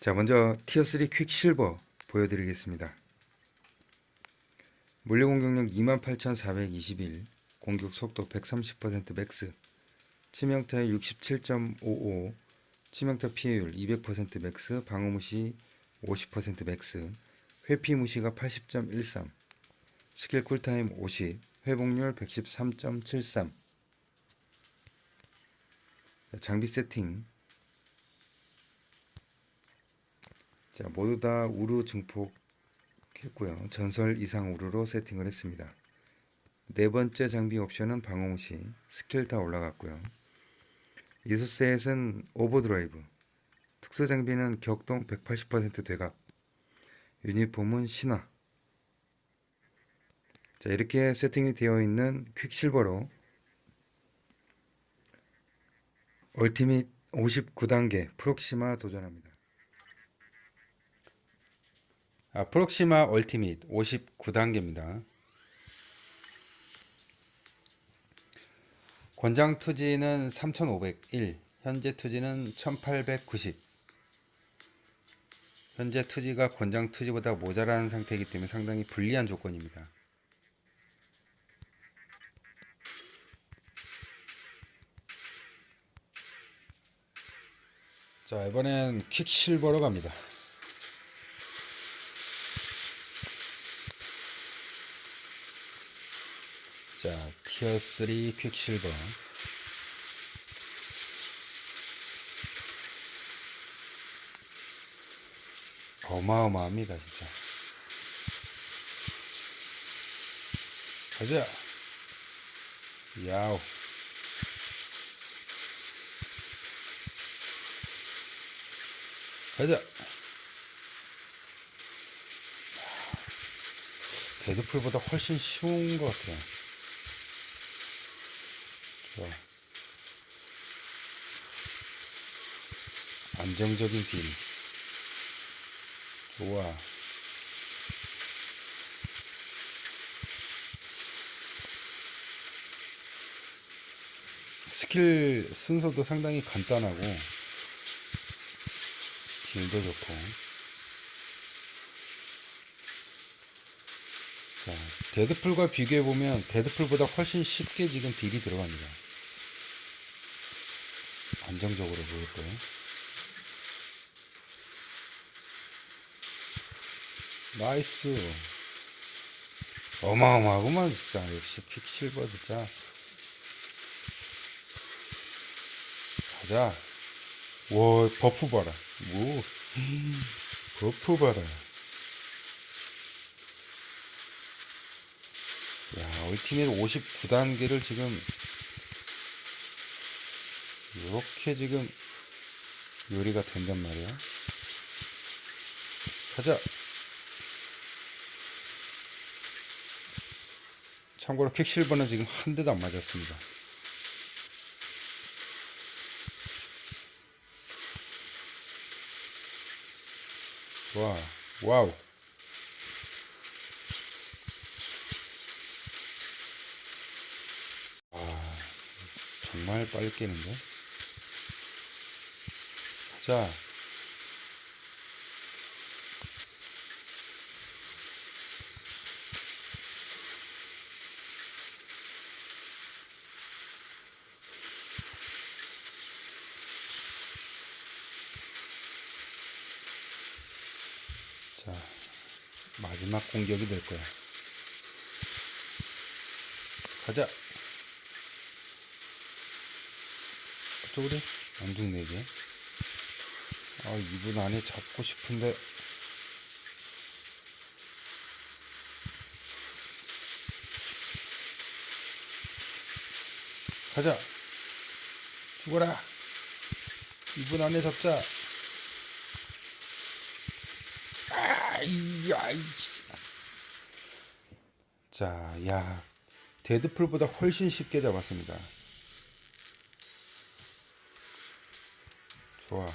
자, 먼저 티어3 퀵실버 보여드리겠습니다. 물리 공격력 28,421, 공격 속도 130% 맥스, 치명타율 67.55, 치명타 피해율 200% 맥스, 방어 무시 50% 맥스, 회피 무시가 80.13, 스킬 쿨타임 50, 회복률 113.73. 장비 세팅. 자, 모두 다 우루 증폭 했고요. 전설 이상 우루로 세팅을 했습니다. 네 번째 장비 옵션은 방어무시, 스킬 다 올라갔고요. 이소셋은 오버드라이브, 특수 장비는 격동 180% 되갑, 유니폼은 신화. 자, 이렇게 세팅이 되어 있는 퀵실버로 얼티밋 59단계 프록시마 도전합니다. 아, 프록시마 얼티밋 59단계입니다. 권장 투지는 3501, 현재 투지는 1890. 현재 투지가 권장 투지보다 모자란 상태이기 때문에 상당히 불리한 조건입니다. 자, 이번엔 퀵실버로 갑니다. 자, 티어 3 퀵실버. 어마어마합니다, 진짜. 가자. 야우. 가자. 데드풀보다 훨씬 쉬운 것 같아요. 좋아. 안정적인 딜. 좋아. 스킬 순서도 상당히 간단하고 딜도 좋고 자 데드풀과 비교해보면 데드풀보다 훨씬 쉽게 지금 딜이 들어갑니다. 안정적으로 보였고요. 나이스. 어마어마하구만 진짜. 역시 퀵실버 진짜. 가자. 와 버프 봐라. 뭐 버프 봐라 야 울티밋 59단계를 지금 이렇게 지금 요리가 된단 말이야. 가자. 참고로 퀵실버는 지금 한 대도 안 맞았습니다. 와, 와우. 정말 빨리 깨는데? 자. 자, 마지막 공격이 될 거야. 가자. 저쪽으로 안 죽네, 이게. 아, 이분 안에 잡고 싶은데. 가자. 죽어라. 이분 안에 잡자. 아이야, 이 자, 야, 데드풀보다 훨씬 쉽게 잡았습니다. 좋아.